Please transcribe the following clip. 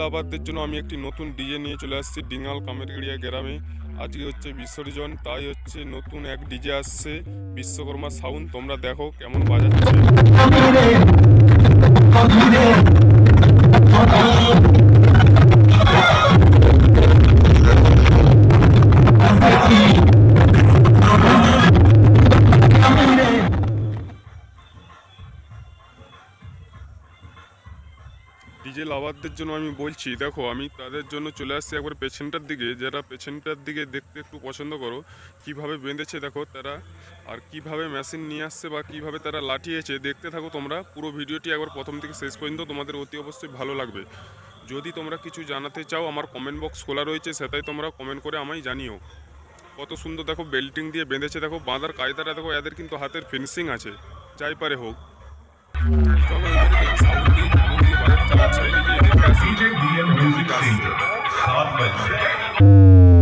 লাভারদের জন্য আমি একটি নতুন ডিজে নিয়ে চলে আসছি ডিঙ্গাল কামেরগড়িয়া গ্রামে। আজকে হচ্ছে বিসর্জন, তাই হচ্ছে নতুন এক ডিজে আসছে, বিশ্বকর্মা সাউন্ড। তোমরা দেখো কেমন বাজাচ্ছে। ডিজে লাভারদের জন্য আমি বলছি, দেখো, আমি তাদের জন্য চলে আসছি একবার পেছনটার দিকে। যারা পেছনটার দিকে দেখতে একটু পছন্দ করো, কীভাবে বেঁধেছে দেখো তারা, আর কীভাবে মেশিন নিয়ে আসছে বা কীভাবে তারা লাঠিয়েছে, দেখতে থাকো তোমরা। পুরো ভিডিওটি একবার প্রথম থেকে শেষ পর্যন্ত তোমাদের অতি অবশ্যই ভালো লাগবে। যদি তোমরা কিছু জানাতে চাও, আমার কমেন্ট বক্স খোলা রয়েছে, সেটাই তোমরা কমেন্ট করে আমায় জানিও। কত সুন্দর দেখো বেল্টিং দিয়ে বেঁধেছে, দেখো, বাঁধার কায়দাটা দেখো, এদের কিন্তু হাতের ফিনিশিং আছে। যাই পারে হোক। চলো Robinson.